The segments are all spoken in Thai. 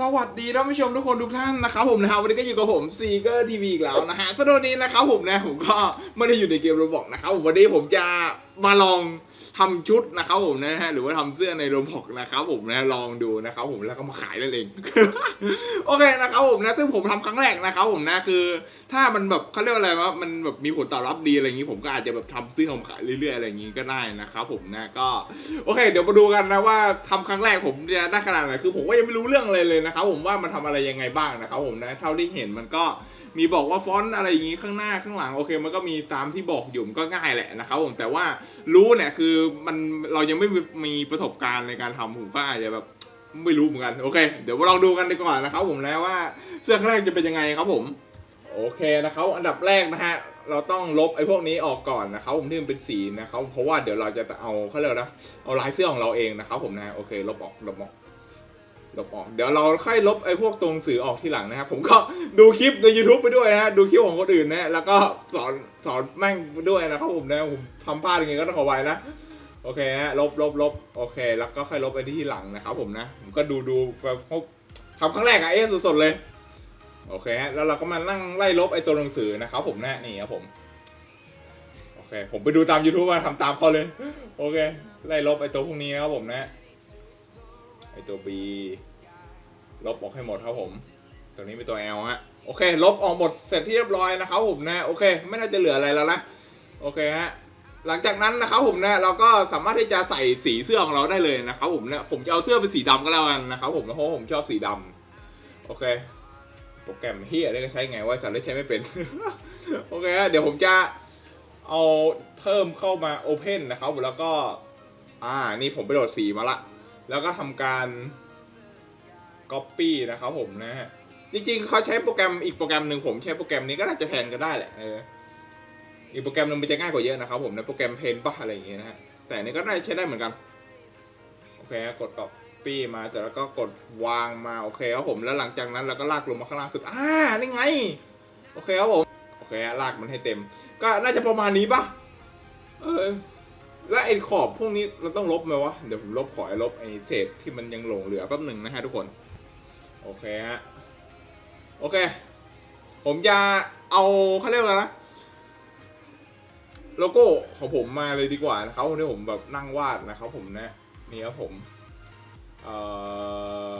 สวัสดีท่านผู้ชมทุกคนทุกท่านนะครับผมนะครับวันนี้ก็อยู่กับผมซีเกอร์ทีวีอีกแล้วนะฮะสำหรับวันนี้นะครับผมนะผมก็ไม่ได้อยู่ในเกมโรบอกนะครับผมวันนี้ผมจะมาลองทำชุดนะครับผมนะฮะหรือว่าทำเสื้อในโรบอกนะครับผมนะลองดูนะครับผมแล้วก็มาขายนั่นเองโอเคนะครับผมนะซึ่งผมทำครั้งแรกนะครับผมนะคือ ถ้ามันแบบเขาเรียกว่าอะไรวะมันแบบมีผลตอบรับดีอะไรอย่างนี้ ผมก็อาจจะแบบทำซื้อของขายเรื่อยๆอะไรอย่างนี้ก็ได้นะครับผมนะก็โอเค เดี๋ยวมาดูกันนะว่าทำครั้งแรกผมจะได้ขนาดไหนคือผมก็ยังไม่รู้เรื่องอะไรเลยนะครับผมว่ามันทำอะไรยังไงบ้างนะครับผมนะเท่าที่เห็นมันก็มีบอกว่าฟอนต์อะไรอย่างงี้ข้างหน้าข้างหลังโอเค มันก็มีตามที่บอกอยู่มันก็ง่ายแหละนะครับผมแต่ว่ารู้เนี่ยคือมันเรายังไม่มีประสบการณ์ในการทำผมก็อาจจะแบบไม่รู้เหมือนกันโอเค เดี๋ยวมาลองดูกันดีกว่านะครับผมแล้วว่าเสื้อแรกจะเป็นยังไงครับผมโอเคนะครับอันดับแรกนะฮะเราต้องลบไอ้พวกนี้ออกก่อนนะครับผมที่มันเป็นสีนะครับเพราะว่าเดี๋ยวเราจะเอาเขาเรียกนะเอาลายเสื้อของเราเองนะครับผมนะโอเคลบออกลบออก ลบออก เดี๋ยวเราค่อยลบไอ้พวกตรงสื่อออกทีหลังนะครับ ผมก็ดูคลิปใน YouTube ไปด้วยนะดูคลิปของคนอื่นนะแล้วก็สอนสอนแม่งไปด้วยนะครับผมนะผมทำพลาดยังไงก็ต้องขอไว้นะโอเคฮะลบลบลบโอเค แล้วก็ค่อยลบไอ้ที่หลังนะครับผมนะผมก็ดูดูแบบทำครั้งแรกอะเอ๊ะสดๆเลยโอเคฮะแล้วเราก็มานั่งไล่ลบไอ้ตัวหนังสือนะครับผมนะนี่ครับผมโอเคผมไปดูตาม YouTube มาทำตามเขาเลย โอเค ไล่ลบไอ้ตัวพวกนี้นะครับผมนะ ไอ้ตัว B ลบออกให้หมดครับผม ตัวนี้เป็นตัว L ฮะ โอเค ลบออกหมดเสร็จที่เรียบร้อยนะครับผมนะ โอเค ไม่น่าจะเหลืออะไรแล้วนะ โอเคฮะ หลังจากนั้นนะครับผมนะเราก็สามารถที่จะใส่สีเสื้อของเราได้เลยนะครับผมนะ ผมจะเอาเสื้อเป็นสีดำก็แล้วกันนะครับผมเพราะผมชอบสีดำโอเค โปรแกรมเฮียได้ก็ใช้ไงว่าสัตว์เล่นใช้ไม่เป็น โอเคฮะเดี๋ยวผมจะเอาเพิ่มเข้ามา Open นะครับแล้วก็ อ่า นี่ผมไปโหลดสีมาละ แล้วก็ทำการ Copy นะครับผมนะฮะจริงๆเขาใช้โปรแกรมอีกโปรแกรมหนึ่งผมใช้โปรแกรมนี้ก็น่าจะแทนกันได้แหละเอออีกโปรแกรมหนึงมันจะง่ายกว่าเยอะนะครับผมนะโปรแกรมเพนปะอะไรอย่างเงี้ยนะฮะแต่นี้ก็ได้ใช้ได้เหมือนกันโอเคกด copy มาแต่แล้วก็กดวางมาโอเคครับผมแล้วหลังจากนั้นเราก็ลากลงมาข้างล่างสุดอ่านี่ไงโอเคครับผมโอเคลากมันให้เต็ม ก็น่าจะประมาณนี้ปะเออ และไอ้ขอบพวกนี้เราต้องลบไหมวะ เดี๋ยวผมลบขอไอ้ลบไอ้เศษที่มันยังหลงเหลือแป๊บหนึ่งนะฮะทุกคน โอเคฮะ โอเค ผมจะเอาเขาเรียกว่าอะไรนะ โลโก้ของผมมาเลยดีกว่านะครับวันนี้ผมแบบนั่งวาดนะครับผมนะ นี่ครับผม เอ่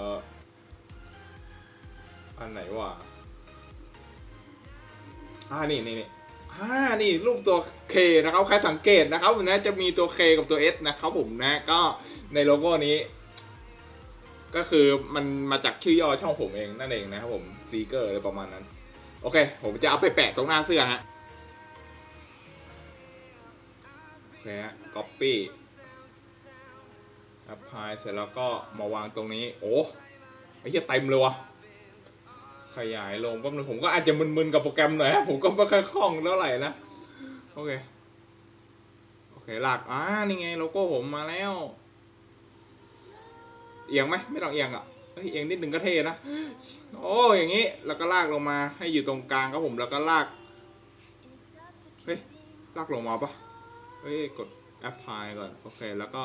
อ อันไหนวะอ่านี่นี่นี่ อ่านี่รูปตัว K นะครับใครสังเกตนะครับผมนะจะมีตัว K กับตัว S นะครับผมนะก็ในโลโก้นี้ ก็คือมันมาจากชื่อย่อช่องผมเองนั่นเองนะครับผมซีเกอร์อะไรประมาณนั้น โอเค ผมจะเอาไปแปะตรงหน้าเสื้อฮะโอเคฮะ copy apply เสร็จแล้วก็มาวางตรงนี้ โอ้ไอ้เหี้ยเต็มเลยวะ ขยายลงแป๊บนึงผมก็อาจจะมึนๆกับโปรแกรมหน่อยผมก็ไม่ค่อยคล่องเท่าไหร่นะ โอเค โอเคลากอ่านี่ไงโลโก้ผมมาแล้ว เอียงไหมไม่ต้องเอียงอะเอียงนิดนึงก็เท่นะ โอ้อย่างนี้ แล้วก็ลากลงมาให้อยู่ตรงกลางครับผมแล้วก็ลาก เฮ้ย ลากลงมาปะเฮ้ย กด apply ก่อน โอเค แล้วก็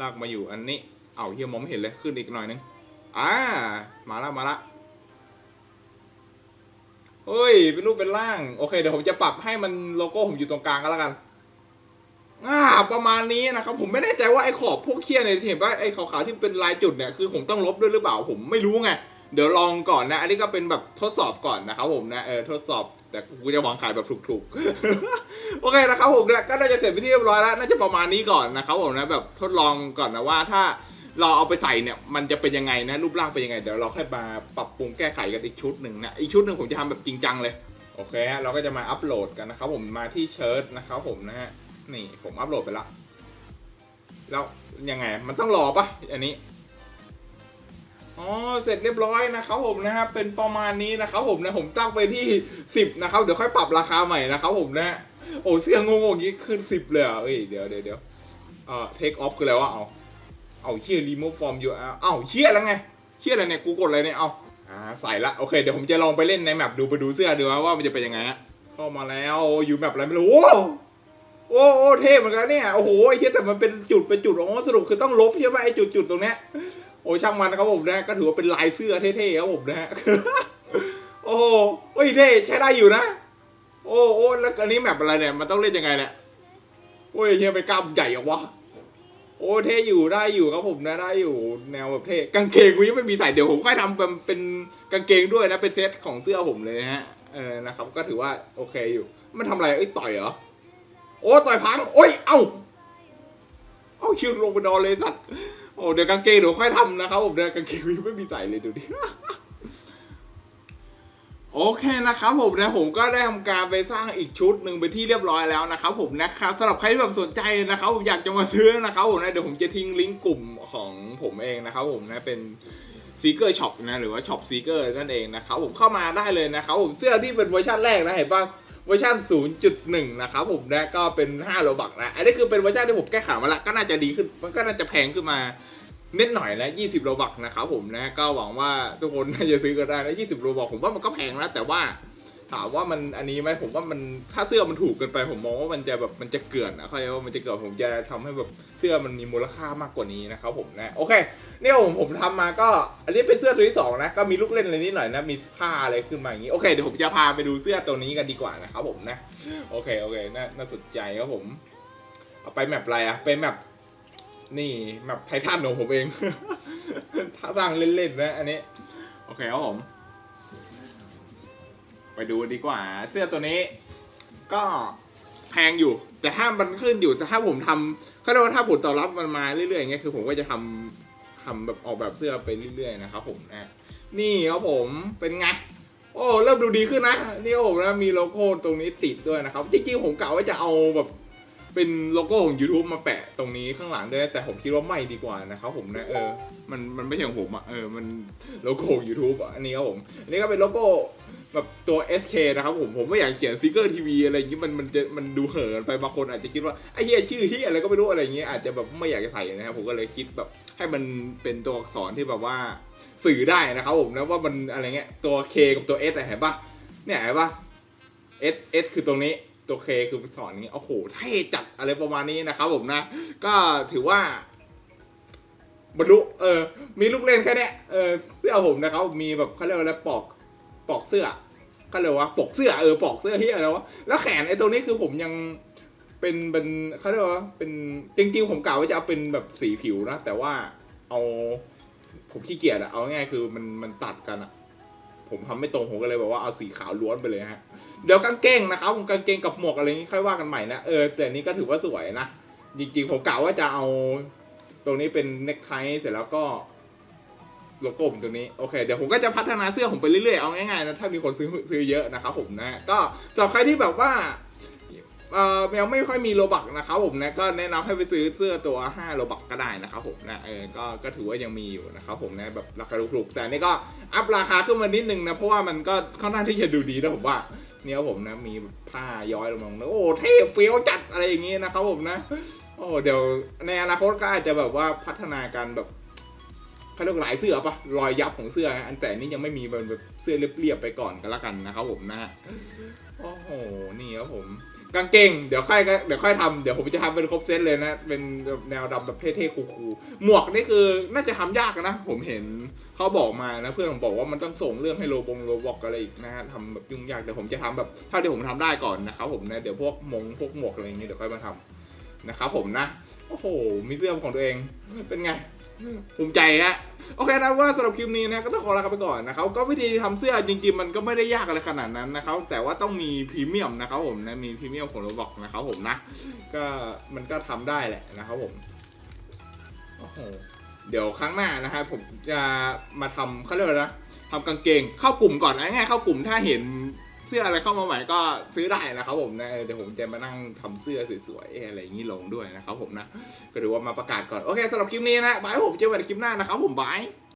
ลากมาอยู่อันนี้ เอาเฮียมองไม่เห็นเลย ขึ้นอีกหน่อยนึง อ่า มาละมาละ เฮ้ย เป็นรูปเป็นร่าง โอเค เดี๋ยวผมจะปรับให้มันโลโก้ผมอยู่ตรงกลางก็แล้วกันอ่าประมาณนี้นะครับ ผมไม่แน่ใจว่าไอ้ขอบพวกเคี้ยเนี่ยเห็นว่าไอ้ขาวๆที่เป็นลายจุดเนี่ยคือผมต้องลบด้วยหรือเปล่าผมไม่รู้ไงเดี๋ยวลองก่อนนะ อันนี้ก็เป็นแบบทดสอบก่อนนะครับผมนะ เออทดสอบ แต่กูจะวางขายแบบถูกๆ โอเคนะครับผมเนี่ยก็น่าจะเสร็จไปนที่เรียบร้อยแล้ว น่าจะประมาณนี้ก่อนนะครับผมนะ แบบทดลองก่อนนะว่าถ้า เราเอาไปใส่เนี่ยมันจะเป็นยังไงนะรูปร่างเป็นยังไงเดี๋ยวเราค่อยมาปรับปรุงแก้ไขกันอีกชุดหนึ่งนะอีกชุดหนึ่งผมจะทำแบบจริงจังเลยโอเคฮะเราก็จะมาอัปโหลดกันนะครับผมมาที่เชิร์ตนะครับผมนะฮะนี่ผมอัปโหลดไปละแล้วยังไงมันต้องรอปะอันนี้อ๋อเสร็จเรียบร้อยนะครับผมนะครับเป็นประมาณนี้นะครับผมนะผมตั้งไปที่ 10นะครับเดี๋ยวค่อยปรับราคาใหม่นะครับผมนะโอ้เสื้องงๆอย่างนี้ขึ้นสิบเลยอะเอ้ยเดี๋ยวเดี๋ยวเดี๋ยวเอ่อ take off คืออะไรวะเอา เอาเชี่ย remove from your เอ้าเชี่ยแล้วไงเชี่ยอะไรเนี่ยกูกดอะไรเนี่ยเอาอ่าใส่ละโอเคเดี๋ยวผมจะลองไปเล่นในแมปดูไปดูเสื้อดูว่ามันจะเป็นยังไงฮะเข้ามาแล้วอยู่แมปอะไรไม่รู้โอ้โอ้โอ้เท่เหมือนกันเนี่ย โอ้โหไอ้เชี่ยแต่มันเป็นจุดเป็นจุดอ๋อสรุปคือต้องลบใช่ไหมไอ้จุดจุดตรงเนี้ยโอ้ช่างมันนะครับผมนะก็ถือว่าเป็นลายเสื้อเท่ๆครับผมนะฮะโอ้โหเฮ้ยเท่ใช้ได้อยู่นะ โอ้โอ้แล้วอันนี้แมปอะไรเนี่ยมันต้องเล่นยังไงเนี่ยโอ้ยเฮียเป็นกล้ามใหญ่อะวะ โอ้เท่อยู่ได้อยู่ครับผมนะได้อยู่แนวแบบเท่กางเกงกูยังไม่มีใส่เดี๋ยวผมค่อยทำเป็นเป็นกางเกงด้วยนะเป็นเซตของเสื้อผมเลยนะฮะเออนะครับก็ถือว่าโอเคอยู่ มันทำอะไรเอ้ยต่อยเหรอโอ้ต่อยพังโอ้ยเอ้าเอ้าคิวลงไปนอนเลยสัตว์โอ้เดี๋ยวกางเกงเดี๋ยวค่อยทำนะครับผมเดี๋ยวกางเกงกูยังไม่มีใส่เลยดูดิ โอเคนะครับผมนะผมก็ได้ทำการไปสร้างอีกชุดหนึ่งไปที่เรียบร้อยแล้วนะครับผมนะครับสำหรับใครที่แบบสนใจนะครับผมอยากจะมาซื้อนะครับผมนะเดี๋ยวผมจะทิ้งลิงก์กลุ่มของผมเองนะครับผมนะเป็นซีเกอร์ช็อปนะหรือว่าช็อปซีเกอร์นั่นเองนะครับผมเข้ามาได้เลยนะครับผมเสื้อที่เป็นเวอร์ชันแรกนะเห็นป่ะเวอร์ชัน0.1 นะครับผมนะก็เป็น5โลบักนะอันนี้คือเป็นเวอร์ชันที่ผมแก้ไขมาละก็น่าจะดีขึ้นมันก็น่าจะแพงขึ้นมา นิดหน่อยนะ20โลบักนะครับผมนะก็หวังว่าทุกคนน่าจะซื้อกันได้นะ20โลบักผมว่ามันก็แพงนะแต่ว่าถามว่ามันอันนี้ไหมผมว่ามันถ้าเสื้อมันถูกเกินไปผมมองว่ามันจะแบบมันจะเกินนะเข้าใจว่ามันจะเกินผมจะทำให้แบบเสื้อมันมีมูลค่ามากกว่านี้นะครับผมนะโอเคเนี่ยผมผมทำมาก็อันนี้เป็นเสื้อตัวที่สองนะก็มีลูกเล่นอะไรนิดหน่อยนะมีผ้าอะไรขึ้นมาอย่างนี้โอเคเดี๋ยวผมจะพาไปดูเสื้อตัวนี้กันดีกว่านะครับผมนะโอเคโอเคน่าน่าสนใจครับผมเอาไปแมปอะไรอะไปแมป นี่แมปไททันของผมเอง สร้างเล่นๆนะอันนี้ โอเคครับผม ไปดูดีกว่า เสื้อตัวนี้ ก็แพงอยู่ แต่ถ้ามันขึ้นอยู่แต่ถ้าผมทำเขาเรียกว่าถ้าผลตอบรับมันมาเรื่อยๆอย่างเงี้ยคือผมก็จะทำทำแบบออกแบบเสื้อไปเรื่อยๆนะครับผมนะนี่ครับผมเป็นไงโอ้เริ่มดูดีขึ้นนะนี่ผมนะมีโลโก้ตรงนี้ติดด้วยนะครับจริงๆผมกะว่าจะเอาแบบ เป็นโลโก้ของ YouTube มาแปะตรงนี้ข้างหลังด้วยแต่ผมคิดว่าไม่ดีกว่านะครับผมนะเออมันมันไม่ใช่ของผมอะเออมันโลโก้ของ YouTube อะอันนี้ครับผมอันนี้ก็เป็นโลโก้แบบตัว SK นะครับผมผมไม่อยากเขียนสติกเกอร์ทีวีอะไรอย่างงี้มันมันจะมันดูเหินไปบางคนอาจจะคิดว่าไอ้เหี้ยชื่อเหี้ยอะไรก็ไม่รู้อะไรอย่างเงี้ยอาจจะแบบไม่อยากจะใส่นะครับผมก็เลยคิดแบบให้มันเป็นตัวอักษรที่แบบว่าสื่อได้นะครับผมนะว่ามันอะไรเงี้ยตัว K กับตัว S อะเห็นปะเนี่ยเห็นปะ S S คือตรงนี้ ตัว K คือสอนนี้โอ้โหเท่จัดอะไรประมาณนี้นะครับผมนะ ก็ถือว่าบรรลุเออ มีลูกเล่นแค่เนี้ยเออเสื้อผมนะครับมีแบบเขาเรียกว่าอะไรปอกปอกเสื้อก็เลยกว่าปอกเสื้อเออปอกเสื้อที่อะไรวะแล้วแขนไอ้ตัวนี้คือผมยังเป็นเป็นเขาเรียกว่าเป็นจริงๆผมกล่าวว่าจะเอาเป็นแบบสีผิวนะแต่ว่าเอาผมขี้เกียจอะเอาง่ายคือมันมันตัดกันอะ ผมทำไม่ตรงผมก็เลยบอกว่าเอาสีขาวล้วนไปเลยฮะเดี๋ยวกางเกงนะครับผมกางเกงกับหมวกอะไรนี้ค่อยว่ากันใหม่นะเออแต่นนี้ก็ถือว่าสวยนะจริงๆผมกะว่าจะเอา ตรงนี้เป็นเน็กไทเสร็จแล้วก็โลโก้ผมตรงนี้โอเคเดี๋ยวผมก็จะพัฒนาเสื้อผมไปเรื่อยๆเอาง่ายๆนะถ้ามีคนซื้อซื้อเยอะนะครับผมนะก็สำหรับใครที่แบบว่า เอ่อยังไม่ค่อยมีโลบักนะครับผมนะก็แนะนำให้ไปซื้อเสื้อตัว 5 โลบักก็ได้นะครับผมนะเออก็ก็ถือว่ายังมีอยู่นะครับผมนะแบบราคาถูกๆแต่นี่ก็อัพราคาขึ้นมานิดนึงนะเพราะว่ามันก็ค่อนข้างที่จะดูดีนะผมว่าเนี่ยครับผมนะมีผ้าย้อยลงมาโอ้เท่เฟี้ยวจัดอะไรอย่างงี้นะครับผมนะโอ้เดี๋ยวในอนาคตก็อาจจะแบบว่าพัฒนาการแบบเขาเรียกหลายเสื้อปะรอยยับของเสื้ออันแต่นี่ยังไม่มีแบบเสื้อเรียบๆไปก่อนกันละกันนะครับผมนะโอ้โหนี่ครับผม กางเกงเดี๋ยวค่อยเดี๋ยวค่อยทำเดี๋ยวผมจะทำเป็นครบเซตเลยนะ เป็นแนวดำแบบเท่ๆคูลๆหมวกนี่คือน่าจะทำยากนะ ผมเห็นเขาบอกมานะ เพื่อนผมบอกว่ามันต้องส่งเรื่องให้โลบงโลบอกอะไรอีกนะฮะทำแบบยุ่งยากเดี๋ยวผมจะทำแบบเท่าที่ผมทำได้ก่อนนะครับผมนะเดี๋ยวพวกมงพวกหมวกอะไรอย่างเงี้ยเดี๋ยวค่อยมาทำนะครับผมนะ โอ้โหมีเสื้องของตัวเองเป็นไง ภูมิใจฮะโอเคนะว่าสำหรับคลิปนี้นะก็ต้องขอลากันไปก่อนนะครับก็วิธีทำเสื้อจริงๆมันก็ไม่ได้ยากอะไรขนาดนั้นนะครับแต่ว่าต้องมีพรีเมียมนะครับผมนะมีพรีเมียมของโรบอกนะครับผมนะก็มันก็ทำได้แหละนะครับผมโอ้โหเดี๋ยวครั้งหน้านะครับผมจะมาทำเขาเรียกว่าอะไรนะทำกางเกงเข้ากลุ่มก่อนนะง่ายๆเข้ากลุ่มถ้าเห็น เสื้ออะไรเข้ามาใหม่ก็ซื้อได้นะครับผมนะเออเดี๋ยวผมจะมานั่งทำเสื้อสวยๆอะไรอย่างนี้ลงด้วยนะครับผมนะก็ถือว่ามาประกาศก่อนโอเคสำหรับคลิปนี้นะบายผมเจอกันในคลิปหน้านะครับผมบาย